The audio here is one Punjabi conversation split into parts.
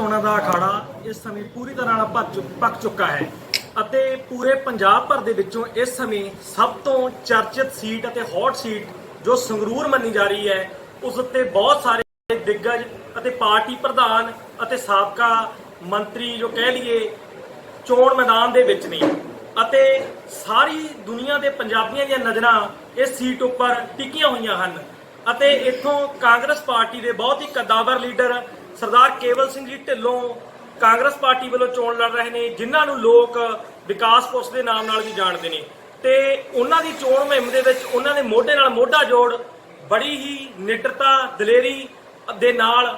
ਚੋਣਾਂ ਦਾ ਅਖਾੜਾ ਇਸ ਸਮੇਂ ਪੂਰੀ ਤਰ੍ਹਾਂ ਨਾਲ ਭੱਜ ਚੁ- ਪੱਕ ਚੁੱਕਾ ਹੈ ਅਤੇ ਪੂਰੇ ਪੰਜਾਬ ਭਰ ਦੇ ਵਿੱਚੋਂ ਇਸ ਸਮੇਂ ਸਭ ਤੋਂ ਚਰਚਿਤ ਸੀਟ ਅਤੇ ਹੌਟ ਸੀਟ ਜੋ ਸੰਗਰੂਰ ਮੰਨੀ ਜਾ ਰਹੀ ਹੈ, ਉਸ ਉੱਤੇ ਬਹੁਤ ਸਾਰੇ ਦਿੱਗਜ ਅਤੇ ਪਾਰਟੀ ਪ੍ਰਧਾਨ ਅਤੇ ਸਾਬਕਾ ਮੰਤਰੀ ਜੋ ਕਹਿ ਲਈਏ, ਚੋਣ ਮੈਦਾਨ ਦੇ ਵਿੱਚ ਨੇ। ਅਤੇ ਸਾਰੀ ਦੁਨੀਆ ਦੇ ਪੰਜਾਬੀਆਂ ਦੀਆਂ ਨਜ਼ਰਾਂ ਇਸ ਸੀਟ ਉੱਪਰ ਟਿਕੀਆਂ ਹੋਈਆਂ ਹਨ। ਅਤੇ ਇੱਥੋਂ ਕਾਂਗਰਸ ਪਾਰਟੀ ਦੇ ਬਹੁਤ ਹੀ ਕਦਾਵਰ ਲੀਡਰ ਸਰਦਾਰ ਕੇਵਲ ਸਿੰਘ ਜੀ ਢਿੱਲੋਂ ਕਾਂਗਰਸ ਪਾਰਟੀ ਵੱਲੋਂ ਚੋਣ ਲੜ ਰਹੇ ਨੇ, ਜਿਨ੍ਹਾਂ ਨੂੰ ਲੋਕ ਵਿਕਾਸ ਪੁਰਸ਼ ਦੇ ਨਾਮ ਨਾਲ ਵੀ ਜਾਣਦੇ ਨੇ। ਤੇ ਉਹਨਾਂ ਦੀ ਚੋਣ ਮੁਹਿੰਮ ਦੇ ਵਿੱਚ ਉਹਨਾਂ ਨੇ ਮੋਢੇ ਨਾਲ ਮੋਢਾ ਜੋੜ ਬੜੀ ਹੀ ਨਿਡਰਤਾ ਦਲੇਰੀ ਦੇ ਨਾਲ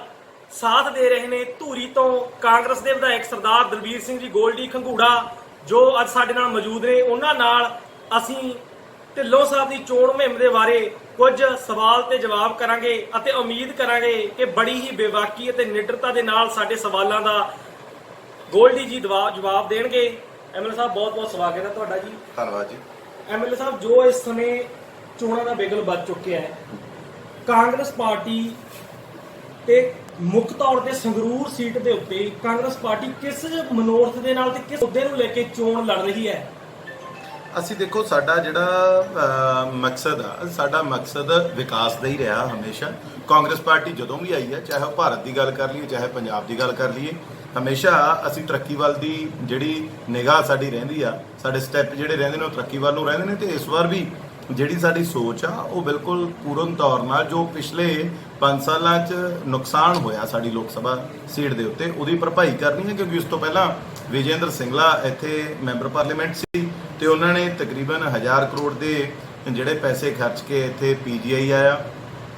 ਸਾਥ ਦੇ ਰਹੇ ਨੇ। ਧੂਰੀ ਤੋਂ ਕਾਂਗਰਸ ਦੇ ਵਿਧਾਇਕ ਸਰਦਾਰ ਦਲਬੀਰ ਸਿੰਘ ਜੀ ਗੋਲਡੀ ਖੰਗੂੜਾ, ਜੋ ਅੱਜ ਸਾਡੇ ਨਾਲ ਮੌਜੂਦ ਨੇ, ਉਹਨਾਂ ਨਾਲ ਅਸੀਂ ਢਿੱਲੋਂ ਸਾਹਿਬ ਦੀ ਚੋਣ ਮੁਹਿੰਮ ਦੇ ਬਾਰੇ ਕੁਝ ਸਵਾਲ ਤੇ ਜਵਾਬ ਕਰਾਂਗੇ ਅਤੇ ਉਮੀਦ ਕਰਾਂਗੇ ਕਿ ਬੜੀ ਹੀ ਬੇਵਾਕੀ ਅਤੇ ਨਿਡਰਤਾ ਦੇ ਨਾਲ ਸਾਡੇ ਸਵਾਲਾਂ ਦਾ ਗੋਲਡੀ ਜੀ ਜਵਾਬ ਦੇਣਗੇ। ਐਮਐਲਏ ਸਾਹਿਬ ਬਹੁਤ ਬਹੁਤ ਸਵਾਗਤ ਹੈ ਤੁਹਾਡਾ ਜੀ। ਧੰਨਵਾਦ ਜੀ। ਐਮਐਲਏ ਸਾਹਿਬ ਜੋ ਇਸ ਸਮੇਂ ਚੋਣਾਂ ਦਾ ਬਿਗਲ ਵੱਜ ਚੁੱਕਿਆ ਹੈ ਕਾਂਗਰਸ ਪਾਰਟੀ ਤੇ ਮੁੱਖ ਤੌਰ ਤੇ ਸੰਗਰੂਰ ਸੀਟ ਦੇ ਉੱਤੇ ਕਾਂਗਰਸ ਪਾਰਟੀ ਕਿਸ ਮਨੋਰਥ ਦੇ ਨਾਲ ਤੇ ਕਿਸ ਮੁੱਦੇ ਨੂੰ ਲੈ ਕੇ ਚੋਣ ਲੜ ਰਹੀ ਹੈ? ਅਸੀਂ ਦੇਖੋ, ਸਾਡਾ ਜਿਹੜਾ ਮਕਸਦ ਆ, ਸਾਡਾ ਮਕਸਦ ਵਿਕਾਸ ਦਾ ਹੀ ਰਿਹਾ ਹਮੇਸ਼ਾ। ਕਾਂਗਰਸ ਪਾਰਟੀ ਜਦੋਂ ਵੀ ਆਈ ਹੈ ਚਾਹੇ ਉਹ ਭਾਰਤ ਦੀ ਗੱਲ ਕਰ ਲਈਏ, ਚਾਹੇ ਪੰਜਾਬ ਦੀ ਗੱਲ ਕਰ ਲਈਏ, ਹਮੇਸ਼ਾ ਅਸੀਂ ਤਰੱਕੀ ਵੱਲ ਦੀ ਜਿਹੜੀ ਨਿਗਾਹ ਸਾਡੀ ਰਹਿੰਦੀ ਆ, ਸਾਡੇ ਸਟੈਪ ਜਿਹੜੇ ਰਹਿੰਦੇ ਨੇ ਉਹ ਤਰੱਕੀ ਵੱਲ ਨੂੰ ਰਹਿੰਦੇ ਨੇ ਤੇ ਇਸ ਵਾਰ ਵੀ ਜਿਹੜੀ ਸਾਡੀ ਸੋਚ ਆ, ਉਹ ਬਿਲਕੁਲ ਪੂਰਨ ਤੌਰ ਨਾਲ ਜੋ ਪਿਛਲੇ 5 ਸਾਲਾਂ 'ਚ ਨੁਕਸਾਨ ਹੋਇਆ ਸਾਡੀ ਲੋਕ ਸਭਾ ਸੀਟ ਦੇ ਉੱਤੇ, ਉਹਦੀ ਭਰਪਾਈ ਕਰਨੀ ਹੈ, ਕਿਉਂਕਿ ਉਸ ਤੋਂ ਪਹਿਲਾਂ ਵਿਜੇਂਦਰ ਸਿੰਗਲਾ ਇੱਥੇ ਮੈਂਬਰ ਪਾਰਲੀਮੈਂਟ ਸੀ ਤੇ ਉਹਨਾਂ ਨੇ ਤਕਰੀਬਨ 1000 ਕਰੋੜ ਦੇ ਜਿਹੜੇ ਪੈਸੇ ਖਰਚ ਕੇ ਇੱਥੇ ਪੀਜੀਆਈ ਆਇਆ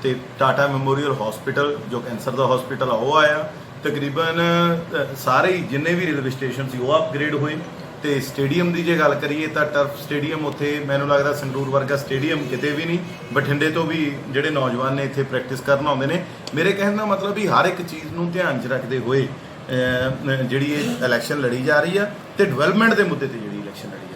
ਤੇ ਟਾਟਾ ਮੈਮੋਰੀਅਲ ਹਸਪੀਟਲ, ਜੋ ਕੈਂਸਰ ਦਾ ਹਸਪੀਟਲ ਆ, ਉਹ ਆਇਆ। ਤਕਰੀਬਨ ਸਾਰੇ ਹੀ ਜਿੰਨੇ ਵੀ ਰੇਲਵੇ ਸਟੇਸ਼ਨ ਸੀ, ਉਹ ਅਪਗ੍ਰੇਡ ਹੋਏ। ਤੇ ਸਟੇਡੀਅਮ ਦੀ ਜੇ ਗੱਲ ਕਰੀਏ ਤਾਂ ਟਰਫ ਸਟੇਡੀਅਮ ਉੱਥੇ, ਮੈਨੂੰ ਲੱਗਦਾ ਸੰਗਰੂਰ ਵਰਗਾ ਸਟੇਡੀਅਮ ਕਿਤੇ ਵੀ ਨਹੀਂ, ਬਠਿੰਡੇ ਤੋਂ ਵੀ ਜਿਹੜੇ ਨੌਜਵਾਨ ਨੇ ਇੱਥੇ ਪ੍ਰੈਕਟਿਸ ਕਰਨ ਆਉਂਦੇ ਨੇ। ਮੇਰੇ ਕਹਿਣ ਦਾ ਮਤਲਬ ਵੀ ਹਰ ਇੱਕ ਚੀਜ਼ ਨੂੰ ਧਿਆਨ 'ਚ ਰੱਖਦੇ ਹੋਏ ਜਿਹੜੀ ਇਹ ਇਲੈਕਸ਼ਨ ਲੜੀ ਜਾ ਰਹੀ ਆ ਤੇ ਡਿਵੈਲਪਮੈਂਟ ਦੇ ਮੁੱਦੇ ਤੇ ਜਿਹੜੀ ਇਲੈਕਸ਼ਨ ਲੜੀ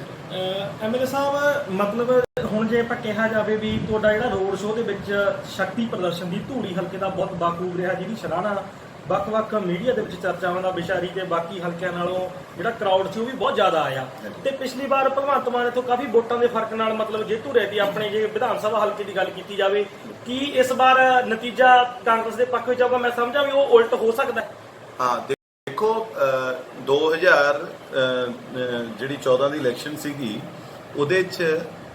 ਐਮਐਲਏ ਸਾਹਿਬ ਮਤਲਬ ਹੁਣ ਜੇ ਆਪਾਂ ਕਿਹਾ ਜਾਵੇ ਵੀ ਤੁਹਾਡਾ ਜਿਹੜਾ ਰੋਡ ਸ਼ੋਅ ਦੇ ਵਿੱਚ ਸ਼ਕਤੀ ਪ੍ਰਦਰਸ਼ਨ ਦੀ ਧੂੜੀ ਹਲਕੇ ਦਾ ਬਹੁਤ ਬਾਖੂਬ ਰਿਹਾ ਜਿਹਦੀ ਸ਼ਲਾਘਾ ਵੱਖ-ਵੱਖ ਮੀਡੀਆ ਦੇ ਵਿੱਚ ਚਰਚਾਵਾਂ ਦਾ ਵਿਸ਼ਾ ਰਹੀ ਤੇ ਬਾਕੀ ਹਲਕਿਆਂ ਨਾਲੋਂ ਜਿਹੜਾ ਕਰਾਊਡ ਸੀ ਉਹ ਵੀ ਬਹੁਤ ਜ਼ਿਆਦਾ ਆਇਆ। ਤੇ ਪਿਛਲੀ ਵਾਰ ਭਗਵੰਤ ਮਾਨ ਇਥੋਂ ਕਾਫੀ ਵੋਟਾਂ ਦੇ ਫ਼ਰਕ ਨਾਲ ਮਤਲਬ ਜੇਤੂ ਰਹੇ ਸੀ ਆਪਣੇ ਜੇ ਵਿਧਾਨ ਸਭਾ ਹਲਕੇ ਦੀ ਗੱਲ ਕੀਤੀ ਜਾਵੇ ਕੀ ਇਸ ਵਾਰ ਨਤੀਜਾ ਕਾਂਗਰਸ ਦੇ ਪੱਖ ਵਿੱਚ ਆਊਗਾ? ਮੈਂ ਸਮਝਾਂ ਵੀ ਉਹ ਉਲਟ ਹੋ ਸਕਦਾ ਹਾਂ ਦੇਖੋ ਅ, 2000 ਜਿਹੜੀ 14 ਦੀ ਇਲੈਕਸ਼ਨ ਸੀਗੀ ਉਹਦੇ 'ਚ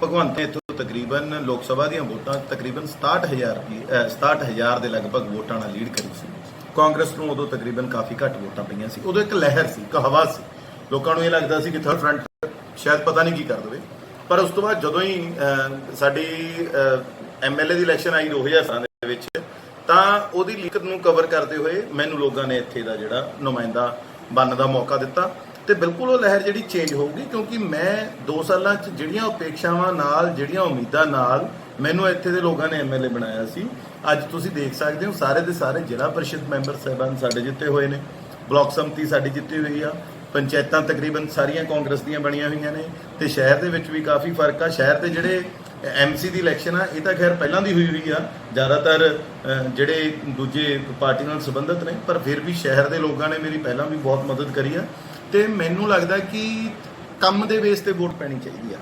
ਭਗਵੰਤ ਨੇ ਇੱਥੋਂ ਤਕਰੀਬਨ ਲੋਕ ਸਭਾ ਦੀਆਂ ਵੋਟਾਂ ਤਕਰੀਬਨ 67000 ਦੀ ਅ, 67000 ਦੇ ਲਗਭਗ ਵੋਟਾਂ ਨਾਲ ਲੀਡ ਕਰੀ ਸੀ। ਕਾਂਗਰਸ ਨੂੰ ਉਦੋਂ ਤਕਰੀਬਨ ਕਾਫੀ ਘੱਟ ਵੋਟਾਂ ਪਈਆਂ ਸੀ। ਉਦੋਂ ਇੱਕ ਲਹਿਰ ਸੀ ਕਹਾਵਾ ਸੀ। ਲੋਕਾਂ ਨੂੰ ਇਹ ਲੱਗਦਾ ਸੀ ਕਿ ਥਰਡ ਫਰੰਟ ਸ਼ਾਇਦ ਪਤਾ ਨਹੀਂ ਕੀ ਕਰ ਦੇਵੇ। ਪਰ ਉਸ ਤੋਂ ਬਾਅਦ ਜਦੋਂ ਹੀ ਅ, ਸਾਡੀ ਐਮਐਲਏ ਦੀ ਇਲੈਕਸ਼ਨ ਆਈ 2000 ਦੇ ਵਿੱਚ ਤਾਂ ਉਹਦੀ ਲੀਕਤ ਨੂੰ ਕਵਰ ਕਰਦੇ ਹੋਏ ਮੈਨੂੰ ਲੋਕਾਂ ਨੇ ਇੱਥੇ ਦਾ ਜਿਹੜਾ ਨੁਮਾਇੰਦਾ ਬਣਨ ਦਾ ਮੌਕਾ ਦਿੱਤਾ ਤੇ ਬਿਲਕੁਲ ਉਹ ਲਹਿਰ ਜਿਹੜੀ ਚੇਂਜ ਹੋਊਗੀ ਕਿਉਂਕਿ ਮੈਂ 2 ਸਾਲਾਂ 'ਚ ਜਿਹੜੀਆਂ ਅਪੇਖਿਆਵਾਂ ਨਾਲ, ਜਿਹੜੀਆਂ ਉਮੀਦਾਂ ਨਾਲ ਮੈਨੂੰ ਇੱਥੇ ਦੇ ਲੋਕਾਂ ਨੇ ਐਮਐਲਏ ਬਣਾਇਆ ਸੀ। ਅੱਜ ਤੁਸੀਂ ਦੇਖ ਸਕਦੇ ਹੋ ਸਾਰੇ ਦੇ ਸਾਰੇ ਜ਼ਿਲ੍ਹਾ ਪਰਿਸ਼ਦ ਮੈਂਬਰ ਸਾਹਿਬਾਨ ਸਾਡੇ ਜਿੱਤੇ ਹੋਏ ਨੇ। ਬਲਾਕ ਸੰਮਤੀ ਸਾਡੀ ਜਿੱਤੀ ਹੋਈ ਆ। ਪੰਚਾਇਤਾਂ ਤਕਰੀਬਨ ਸਾਰੀਆਂ ਕਾਂਗਰਸ ਦੀਆਂ ਬਣੀਆਂ ਹੋਈਆਂ ਨੇ ਤੇ ਸ਼ਹਿਰ ਦੇ ਵਿੱਚ ਵੀ ਕਾਫੀ ਫ਼ਰਕ ਆ। ਸ਼ਹਿਰ ਦੇ ਜਿਹੜੇ ਐਮਸੀ ਦੀ ਇਲੈਕਸ਼ਨ ਆ, ਇਹ ਤਾਂ ਖੈਰ ਪਹਿਲਾਂ ਦੀ ਹੋਈ ਹੋਈ ਆ। ਜ਼ਿਆਦਾਤਰ ਜਿਹੜੇ ਦੂਜੇ ਪਾਰਟੀ ਨਾਲ ਸੰਬੰਧਿਤ ਨੇ, ਪਰ ਫਿਰ ਵੀ ਸ਼ਹਿਰ ਦੇ ਲੋਕਾਂ ਨੇ ਮੇਰੀ ਪਹਿਲਾਂ ਵੀ ਬਹੁਤ ਮਦਦ ਕਰੀ ਆ। ਤੇ ਮੈਨੂੰ ਲੱਗਦਾ ਕਿ ਕੰਮ ਦੇ ਬੇਸ ਤੇ ਵੋਟ ਪੈਣੀ ਚਾਹੀਦੀ ਆ।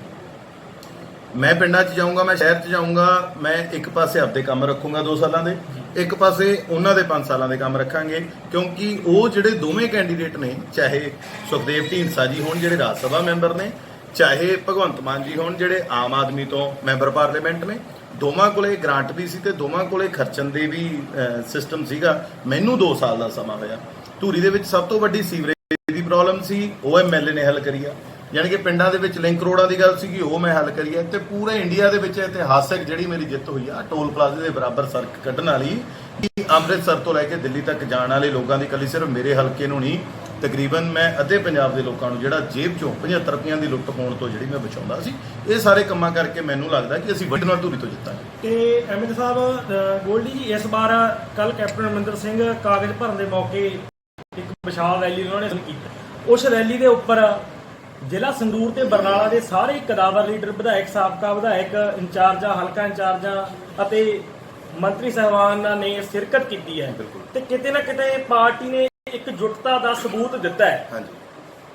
ਮੈਂ ਪਿੰਡਾਂ 'ਚ ਜਾਊਂਗਾ, ਮੈਂ ਸ਼ਹਿਰ 'ਚ ਜਾਊਂਗਾ, ਮੈਂ ਇੱਕ ਪਾਸੇ ਆਪਦੇ ਕੰਮ ਰੱਖੂੰਗਾ 2 ਸਾਲਾਂ ਦੇ, ਇੱਕ ਪਾਸੇ ਉਹਨਾਂ ਦੇ 5 ਸਾਲਾਂ ਦੇ ਕੰਮ ਰੱਖਾਂਗੇ, ਕਿਉਂਕਿ ਉਹ ਜਿਹੜੇ ਦੋਵੇਂ ਕੈਂਡੀਡੇਟ ਨੇ, ਚਾਹੇ ਸੁਖਦੇਵ ਢੀਂਡਸਾ ਜੀ ਹੋਣ, ਜਿਹੜੇ ਰਾਜ ਸਭਾ ਮੈਂਬਰ ਨੇ ਚਾਹੇ ਭਗਵੰਤ ਮਾਨ ਜੀ ਹੋਣ, ਜਿਹੜੇ ਆਮ ਆਦਮੀ ਤੋਂ ਮੈਂਬਰ ਪਾਰਲੀਮੈਂਟ ਨੇ, ਦੋਵਾਂ ਕੋਲੇ ਗ੍ਰਾਂਟ ਵੀ ਸੀ ਤੇ ਦੋਵਾਂ ਕੋਲੇ ਖਰਚਣ ਦੇ ਵੀ ਸਿਸਟਮ ਸੀਗਾ। ਮੈਨੂੰ 2 ਸਾਲ ਦਾ ਸਮਾਂ ਹੋਇਆ। ਧੂਰੀ ਦੇ ਵਿੱਚ ਸਭ ਤੋਂ ਵੱਡੀ ਸੀਵਰੇਜ ਦੀ ਪ੍ਰੋਬਲਮ ਸੀ, ਉਹ ਐਮਐਲਏ ਨੇ ਹੱਲ ਕਰੀ ਆ। ਯਾਨੀ ਕਿ ਪਿੰਡਾਂ ਦੇ ਵਿੱਚ ਲਿੰਕ ਰੋਡਾਂ ਦੀ ਗੱਲ ਸੀਗੀ, ਉਹ ਮੈਂ ਹੱਲ ਕਰੀ ਹੈ ਤੇ ਪੂਰੇ ਇੰਡੀਆ ਦੇ ਵਿੱਚ ਇਤਿਹਾਸਕ ਜਿਹੜੀ ਮੇਰੀ ਜਿੱਤ ਹੋਈ ਆ, ਟੋਲ ਪਲਾਜ਼ੇ ਦੇ ਬਰਾਬਰ ਸੜਕ ਕੱਢਣ ਵਾਲੀ, ਕਿ ਅੰਮ੍ਰਿਤਸਰ ਤੋਂ ਲੈ ਕੇ ਦਿੱਲੀ ਤੱਕ ਜਾਣ ਵਾਲੇ ਲੋਕਾਂ ਦੀ ਕੱਲੀ ਸਿਰਫ ਮੇਰੇ ਹਲਕੇ ਨੂੰ ਨਹੀਂ ਤਕਰੀਬਨ ਮੈਂ ਅੱਧੇ ਪੰਜਾਬ ਦੇ ਲੋਕਾਂ ਨੂੰ ਜਿਹੜਾ ਜੇਬ ਚੋਂ 75 ਰੁਪਈਆਂ ਦੀ ਲੁੱਟ ਹੋਣ ਤੋਂ ਜਿਹੜੀ ਮੈਂ ਬਚਾਉਂਦਾ ਸੀ ਇਹ ਸਾਰੇ ਕੰਮਾਂ ਕਰਕੇ ਮੈਨੂੰ ਲੱਗਦਾ ਕਿ ਅਸੀਂ ਵੱਡ ਨਾਲ ਧੂਰੀ ਤੋਂ ਜਿੱਤਾਂਗੇ। ਤੇ ਐਮਐਲਏ ਸਾਹਿਬ ਗੋਲਡੀ ਜੀ ਇਸ ਵਾਰ ਕੱਲ ਕੈਪਟਨ ਅਮਰਿੰਦਰ ਸਿੰਘ ਕਾਗਜ਼ ਭਰਨ ਦੇ ਮੌਕੇ ਇੱਕ ਵਿਸ਼ਾਲ ਰੈਲੀ ਉਹਨਾਂ ਨੇ ਕੀਤੀ। ਉਸ ਰੈਲੀ ਦੇ ਉੱਪਰ ਜ਼ਿਲ੍ਹਾ ਸੰਗਰੂਰ ਤੇ ਬਰਨਾਲਾ ਦੇ ਸਾਰੇ ਕਦਾਵਰ ਲੀਡਰ ਵਿਧਾਇਕ ਸਾਬਕਾ ਵਿਧਾਇਕ ਇੰਚਾਰਜਾਂ ਹਲਕਾ ਇੰਚਾਰਜਾਂ ਅਤੇ ਮੰਤਰੀ ਸਾਹਿਬਾਨ ਨੇ ਸ਼ਿਰਕਤ ਕੀਤੀ ਹੈ। ਬਿਲਕੁਲ। ਤੇ ਕਿਤੇ ਨਾ ਕਿਤੇ ਪਾਰਟੀ ਨੇ ਇਕਜੁੱਟਤਾ ਦਾ ਸਬੂਤ ਦਿੱਤਾ ਹੈ। ਹਾਂਜੀ।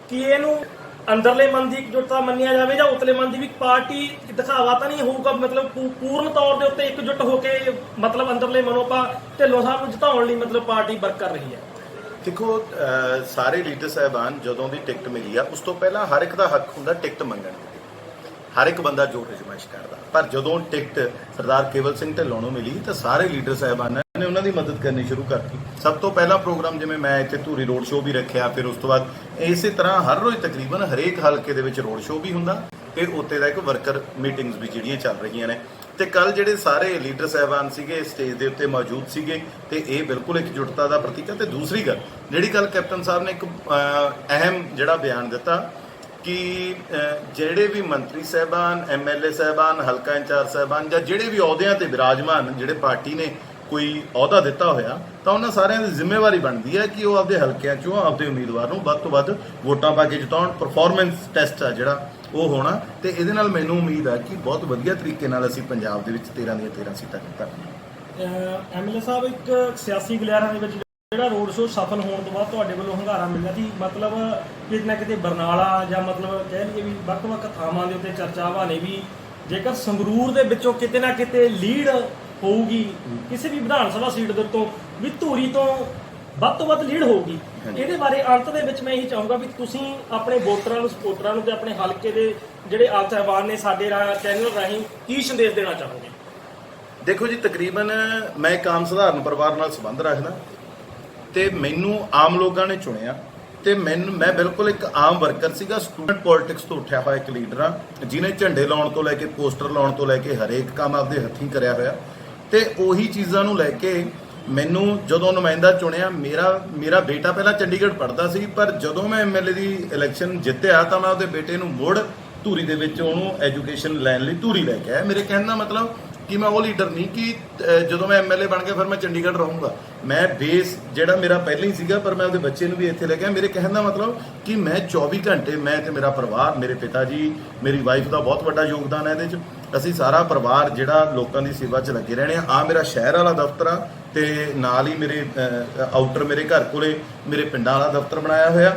ਕਿ ਇਹਨੂੰ ਅੰਦਰਲੇ ਮਨ ਦੀ ਇਕਜੁੱਟਤਾ ਮੰਨਿਆ ਜਾਵੇ ਜਾਂ ਉਤਲੇ ਮਨ ਦੀ ਵੀ ਪਾਰਟੀ ਦਿਖਾਵਾ ਤਾਂ ਨਹੀਂ ਹੋਊਗਾ ਮਤਲਬ ਪੂਰਨ ਤੌਰ ਦੇ ਉੱਤੇ ਇਕਜੁੱਟ ਹੋ ਕੇ ਮਤਲਬ ਅੰਦਰਲੇ ਮਨੋਂ ਆਪਾਂ ਢਿੱਲੋਂ ਸਾਹਿਬ ਨੂੰ ਜਿਤਾਉਣ ਲਈ ਮਤਲਬ ਪਾਰਟੀ ਵਰਕ ਕਰ ਰਹੀ ਹੈ। ਦੇਖੋ ਸਾਰੇ ਲੀਡਰ ਸਾਹਿਬਾਨ ਜਦੋਂ ਦੀ ਟਿਕਟ ਮਿਲੀ ਆ ਉਸ ਤੋਂ ਪਹਿਲਾਂ ਹਰ ਇੱਕ ਦਾ ਹੱਕ ਹੁੰਦਾ ਟਿਕਟ ਮੰਗਣ ਦੀ ਹਰ ਇੱਕ ਬੰਦਾ ਜੋ ਰਜਮਾਇਸ਼ ਕਰਦਾ। ਪਰ ਜਦੋਂ ਟਿਕਟ ਸਰਦਾਰ ਕੇਵਲ ਸਿੰਘ ਢਿੱਲੋਂ ਨੂੰ ਮਿਲੀ ਤਾਂ ਸਾਰੇ ਲੀਡਰ ਸਾਹਿਬਾਨਾਂ ਨੇ ਉਹਨਾਂ ਦੀ ਮਦਦ ਕਰਨੀ ਸ਼ੁਰੂ ਕਰਤੀ। ਸਭ ਤੋਂ ਪਹਿਲਾ ਪ੍ਰੋਗਰਾਮ ਜਿਵੇਂ ਮੈਂ ਇੱਥੇ ਧੂਰੀ ਰੋਡ ਸ਼ੋਅ ਵੀ ਰੱਖਿਆ, ਫਿਰ ਉਸ ਤੋਂ ਬਾਅਦ ਇਸੇ ਤਰ੍ਹਾਂ ਹਰ ਰੋਜ਼ ਤਕਰੀਬਨ ਹਰੇਕ ਹਲਕੇ ਦੇ ਵਿੱਚ ਰੋਡ ਸ਼ੋਅ ਵੀ ਹੁੰਦਾ ਤੇ ਉੱਤੇ ਦਾ ਇੱਕ ਵਰਕਰ ਮੀਟਿੰਗਸ ਵੀ ਜਿਹੜੀਆਂ ਚੱਲ ਰਹੀਆਂ ਨੇ। ਤੇ ਕੱਲ ਜਿਹੜੇ ਸਾਰੇ ਲੀਡਰ ਸਾਹਿਬਾਨ ਸੀਗੇ, ਸਟੇਜ ਦੇ ਉੱਤੇ ਮੌਜੂਦ ਸੀਗੇ ਤੇ ਇਹ ਬਿਲਕੁਲ ਇਕਜੁੱਟਤਾ ਦਾ ਪ੍ਰਤੀਕ ਹੈ ਤੇ ਦੂਸਰੀ ਗੱਲ, ਜਿਹੜੀ ਕੱਲ ਕੈਪਟਨ ਸਾਹਿਬ ਨੇ ਇੱਕ ਅਹਿਮ ਜਿਹੜਾ ਬਿਆਨ ਦਿੱਤਾ ਕਿ ਜਿਹੜੇ ਵੀ ਮੰਤਰੀ ਸਾਹਿਬਾਨ ਐਮਐਲਏ ਸਾਹਿਬਾਨ, ਹਲਕਾ ਇੰਚਾਰਜ ਸਾਹਿਬਾਨ ਜਾਂ ਜਿਹੜੇ ਵੀ ਅਹੁਦਿਆਂ ਤੇ ਵਿਰਾਜਮਾਨ ਜਿਹੜੇ ਪਾਰਟੀ ਨੇ ਕੋਈ ਅਹੁਦਾ ਦਿੱਤਾ ਹੋਇਆ, ਤਾਂ ਉਹਨਾਂ ਸਾਰਿਆਂ ਦੀ ਜ਼ਿੰਮੇਵਾਰੀ ਬਣਦੀ ਹੈ ਕਿ ਉਹ ਆਪਦੇ ਹਲਕਿਆਂ ਚੋਂ ਆਪਦੇ ਉਮੀਦਵਾਰ ਨੂੰ ਵੱਧ ਤੋਂ ਵੱਧ ਵੋਟਾਂ ਪਾ ਕੇ ਜਿਤਾਉਣ ਪਰਫਾਰਮੈਂਸ ਟੈਸਟ ਆ ਜਿਹੜਾ ਉਹ ਹੋਣਾ, ਤੇ ਇਹਦੇ ਨਾਲ ਮੈਨੂੰ ਉਮੀਦ ਆ ਕਿ ਬਹੁਤ ਵਧੀਆ ਤਰੀਕੇ ਨਾਲ ਅਸੀਂ ਪੰਜਾਬ ਦੇ ਵਿੱਚ 13 ਦੀਆਂ 13 ਸੀਟਾਂ ਜਿੱਤਾਂਗੇ ਐਮਐਲਏ ਸਾਹਿਬ, ਇੱਕ ਸਿਆਸੀ ਗਲਿਆਰਾਂ ਦੇ ਵਿੱਚ ਜਿਹੜਾ ਰੋਡ ਸ਼ੋਅ ਸਫਲ ਹੋਣ ਤੋਂ ਬਾਅਦ ਤੁਹਾਡੇ ਵੱਲੋਂ ਹੰਗਾਰਾ ਮਿਲਿਆ ਸੀ, ਮਤਲਬ ਕਿਤੇ ਨਾ ਕਿਤੇ ਬਰਨਾਲਾ ਜਾਂ ਮਤਲਬ ਕਹਿ ਲਈਏ ਵੀ ਵੱਖ-ਵੱਖ ਥਾਵਾਂ ਦੇ ਉੱਤੇ ਚਰਚਾਵਾਂ ਨੇ ਵੀ, ਜੇਕਰ ਸੰਗਰੂਰ ਦੇ ਵਿੱਚੋਂ ਕਿਤੇ ਨਾ ਕਿਤੇ ਲੀਡ ਹੋਊਗੀ। ਕਿਸੇ ਵੀ ਵਿਧਾਨ ਸਭਾ ਸੀਟ ਦੇ ਉੱਤੋਂ ਵੀ ਧੂਰੀ ਤੋਂ ਵੱਧ ਤੋਂ ਵੱਧ ਲੀਡ ਹੋਊਗੀ। ਇਹਦੇ ਬਾਰੇ ਅੰਤ ਦੇ ਵਿੱਚ ਮੈਂ ਇਹੀ ਚਾਹੂੰਗਾ ਵੀ ਤੁਸੀਂ ਆਪਣੇ ਵੋਟਰਾਂ ਨੂੰ ਸਪੋਰਟਰਾਂ ਨੂੰ ਤੇ ਆਪਣੇ ਹਲਕੇ ਦੇ ਜਿਹੜੇ ਸਾਹਿਬਾਨ ਨੇ ਸਾਡੇ ਚੈਨਲ ਰਾਹੀਂ ਕੀ ਸੰਦੇਸ਼ ਦੇਣਾ ਚਾਹੋਗੇ? ਦੇਖੋ ਜੀ ਤਕਰੀਬਨ ਮੈਂ ਇੱਕ ਆਮ ਸਧਾਰਨ ਪਰਿਵਾਰ ਨਾਲ ਸੰਬੰਧ ਰੱਖਦਾ ਤੇ ਮੈਨੂੰ ਆਮ ਲੋਕਾਂ ਨੇ ਚੁਣਿਆ ਤੇ ਮੈਨੂੰ ਮੈਂ ਬਿਲਕੁਲ ਇੱਕ ਆਮ ਵਰਕਰ ਸੀਗਾ ਸਟੂਡੈਂਟ ਪੋਲਿਟਿਕਸ ਤੋਂ ਉੱਠਿਆ ਹੋਇਆ ਇੱਕ ਲੀਡਰ ਆ ਜਿਨੇ ਝੰਡੇ ਲਾਉਣ ਤੋਂ ਲੈ ਕੇ ਪੋਸਟਰ ਲਾਉਣ ਤੋਂ ਲੈ ਕੇ ਹਰੇਕ ਕੰਮ ਆਪਦੇ ਹੱਥੀਂ ਕਰਿਆ ਹੋਇਆ। ਤੇ ਉਹੀ ਚੀਜ਼ਾਂ ਨੂੰ ਲੈ ਕੇ ਮੈਨੂੰ ਜਦੋਂ ਨੁਮਾਇੰਦਾ ਚੁਣਿਆ, ਮੇਰਾ ਮੇਰਾ ਬੇਟਾ ਪਹਿਲਾਂ ਚੰਡੀਗੜ੍ਹ ਪੜ੍ਹਦਾ ਸੀ, ਪਰ ਜਦੋਂ ਮੈਂ ਐਮਐਲਏ ਦੀ ਇਲੈਕਸ਼ਨ ਜਿੱਤਿਆ ਤਾਂ ਮੈਂ ਉਹਦੇ ਬੇਟੇ ਨੂੰ ਮੁੜ ਧੂਰੀ ਦੇ ਵਿੱਚ ਉਹਨੂੰ ਐਜੂਕੇਸ਼ਨ ਲੈਣ ਲਈ ਧੂਰੀ ਲੈ ਕੇ ਆਇਆ। ਮੇਰੇ ਕਹਿਣ ਦਾ ਮਤਲਬ ਕਿ ਮੈਂ ਉਹ ਲੀਡਰ ਨਹੀਂ ਕਿ ਜਦੋਂ ਮੈਂ ਐਮਐਲਏ ਬਣ ਗਿਆ ਫਿਰ ਮੈਂ ਚੰਡੀਗੜ੍ਹ ਰਹੂੰਗਾ। ਮੈਂ ਬੇਸ ਜਿਹੜਾ ਮੇਰਾ ਪਹਿਲਾਂ ਹੀ ਸੀਗਾ, ਪਰ ਮੈਂ ਉਹਦੇ ਬੱਚੇ ਨੂੰ ਵੀ ਇੱਥੇ ਲੈ ਗਿਆ ਮੇਰੇ ਕਹਿਣ ਦਾ ਮਤਲਬ ਕਿ ਮੈਂ 24 ਘੰਟੇ ਮੈਂ ਤੇ ਮੇਰਾ ਪਰਿਵਾਰ, ਮੇਰੇ ਪਿਤਾ ਜੀ, ਮੇਰੀ ਵਾਈਫ ਦਾ ਬਹੁਤ ਵੱਡਾ ਯੋਗਦਾਨ ਹੈ ਇਹਦੇ 'ਚ। ਅਸੀਂ ਸਾਰਾ ਪਰਿਵਾਰ ਜਿਹੜਾ ਲੋਕਾਂ ਦੀ ਸੇਵਾ 'ਚ ਲੱਗੇ ਰਹਿਣੇ ਆ ਆ ਮੇਰਾ ਸ਼ਹਿਰ ਵਾਲਾ ਦਫ਼ਤਰ ਆ ਤੇ ਨਾਲ ਹੀ ਮੇਰੇ ਆਊਟਰ ਮੇਰੇ ਘਰ ਕੋਲੇ ਮੇਰੇ ਪਿੰਡਾਂ ਵਾਲਾ ਦਫ਼ਤਰ ਬਣਾਇਆ ਹੋਇਆ।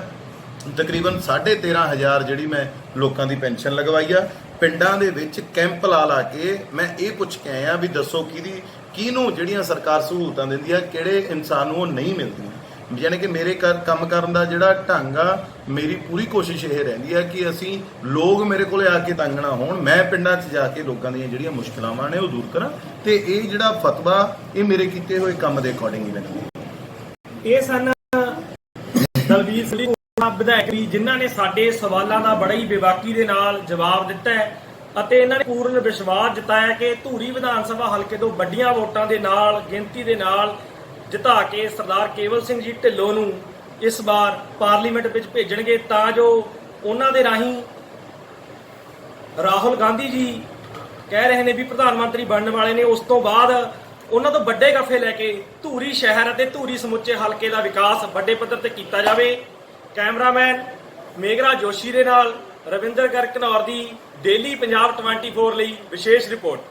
ਤਕਰੀਬਨ 13500 ਜਿਹੜੀ ਮੈਂ ਲੋਕਾਂ ਦੀ ਪੈਨਸ਼ਨ ਲਗਵਾਈ ਆ। ਪਿੰਡਾਂ ਦੇ ਵਿੱਚ ਕੈਂਪ ਲਾ ਲਾ ਕੇ ਮੈਂ ਇਹ ਪੁੱਛ ਕੇ ਆਇਆ ਵੀ ਦੱਸੋ ਕਿਹਦੀ, ਕਿਹਨੂੰ ਜਿਹੜੀਆਂ ਸਰਕਾਰ ਸਹੂਲਤਾਂ ਦਿੰਦੀ ਆ, ਕਿਹੜੇ ਇਨਸਾਨ ਨੂੰ ਉਹ ਨਹੀਂ ਮਿਲਦੀ ਯਾਨੀ ਕਿ ਮੇਰੇ ਕੰਮ ਕਰਨ ਦਾ ਜਿਹੜਾ ਢੰਗ ਆ, ਮੇਰੀ ਪੂਰੀ ਕੋਸ਼ਿਸ਼ ਇਹ ਰਹਿੰਦੀ ਆ ਕਿ ਅਸੀਂ ਲੋਕ ਮੇਰੇ ਕੋਲੇ ਆ ਕੇ ਤੰਗ ਨਾ ਹੋਣ। ਮੈਂ ਪਿੰਡਾਂ 'ਚ ਜਾ ਕੇ ਲੋਕਾਂ ਦੀਆਂ ਜਿਹੜੀਆਂ ਮੁਸ਼ਕਲਾਵਾਂ ਨੇ ਉਹ ਦੂਰ ਕਰਾਂ ਤੇ ਇਹ ਜਿਹੜਾ ਫਤਵਾ, ਇਹ ਮੇਰੇ ਕੀਤੇ ਹੋਏ ਕੰਮ ਦੇ ਅਕੋਰਡਿੰਗ ਹੀ ਬਣਿਆ ਇਹ ਸਨ ਦਲਬੀਰ ਸਿੰਘ ਵਿਧਾਇਕ ਜੀ, ਜਿਨ੍ਹਾਂ ਨੇ ਸਾਡੇ ਸਵਾਲਾਂ ਦਾ ਬੜਾ ਹੀ ਬੇਬਾਕੀ ਦੇ ਨਾਲ ਜਵਾਬ ਦਿੱਤਾ ਹੈ ਅਤੇ ਇਹਨਾਂ ਨੇ ਪੂਰਨ ਵਿਸ਼ਵਾਸ ਜਤਾਇਆ ਕਿ ਧੂਰੀ ਵਿਧਾਨ ਸਭਾ ਹਲਕੇ ਤੋਂ ਵੱਡੀਆਂ ਵੋਟਾਂ ਦੇ ਨਾਲ, ਗਿਣਤੀ ਦੇ ਨਾਲ ਜਿਤਾ ਕੇ ਸਰਦਾਰ ਕੇਵਲ ਸਿੰਘ ਜੀ ਢਿੱਲੋਂ ਨੂੰ ਇਸ ਵਾਰ ਪਾਰਲੀਮੈਂਟ ਵਿੱਚ ਭੇਜਣਗੇ ਤਾਂ ਜੋ ਉਹਨਾਂ ਦੇ ਰਾਹੀਂ ਰਾਹੁਲ ਗਾਂਧੀ ਜੀ ਕਹਿ ਰਹੇ ਨੇ ਵੀ ਪ੍ਰਧਾਨ ਮੰਤਰੀ ਬਣਨ ਵਾਲੇ ਨੇ। ਉਸ ਤੋਂ ਬਾਅਦ ਉਹਨਾਂ ਤੋਂ ਵੱਡੇ ਗੱਫੇ ਲੈ ਕੇ ਧੂਰੀ ਸ਼ਹਿਰ ਅਤੇ ਧੂਰੀ ਸਮੁੱਚੇ ਹਲਕੇ ਦਾ ਵਿਕਾਸ ਵੱਡੇ ਪੱਧਰ ਤੇ ਕੀਤਾ ਜਾਵੇ। ਕੈਮਰਾਮੈਨ ਮੇਗਰਾ ਜੋਸ਼ੀ ਦੇ ਨਾਲ ਰਵਿੰਦਰ ਗਰਗ ਦੀ ਡੇਲੀ ਪੰਜਾਬ 24 ਲਈ ਵਿਸ਼ੇਸ਼ ਰਿਪੋਰਟ।